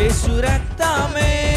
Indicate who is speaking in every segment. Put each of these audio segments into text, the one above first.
Speaker 1: resurrectame.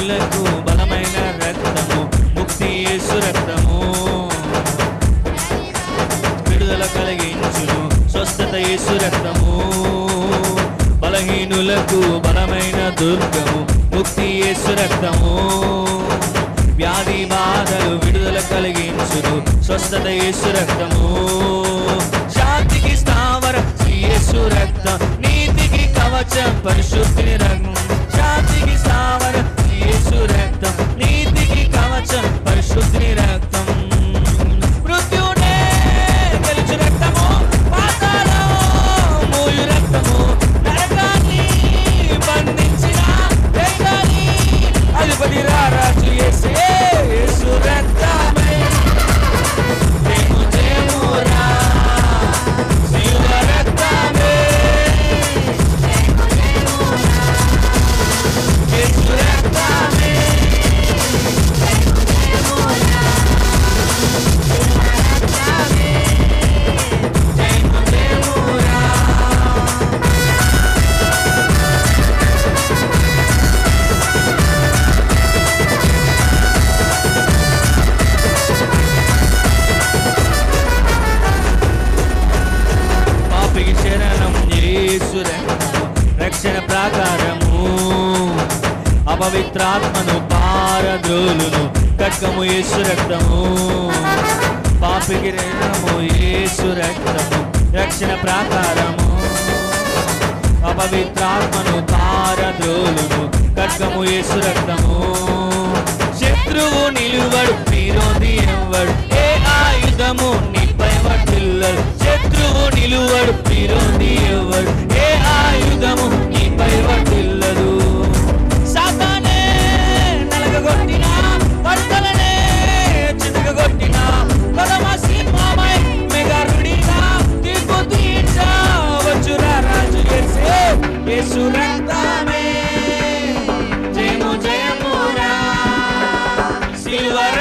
Speaker 1: కన్నులకు బలమైన రక్తము ముక్తి యేసు రక్తము. విడుదల కలిగించును స్వస్థత యేసు రక్తము. బలహీనులకు బలమైన దుర్గము ముక్తి యేసు రక్తము. వ్యాధి బాధలు విడుదల కలిగించును స్వస్థత యేసు రక్తము. శాంతికి స్థావర యేసు రక్తం నీతికి కవచం పరిశు అపవిత్రాత్మను పారద్రోలును ఖడ్గము యేసు రక్తము. పాపికి రేణము యేసు రక్తము. రక్షణ ప్రాకారము. అపవిత్రాత్మను పారద్రోలును ఖడ్గము యేసు రక్తము. శత్రువు నిలువడు విరోధి ఎవ్వడు. ఏ ఆయుధము నీపై వర్తిల్లడు శత్రువు నిలువడు విరోధి ఎవ్వడు. ఏ ఆయుధము Silver.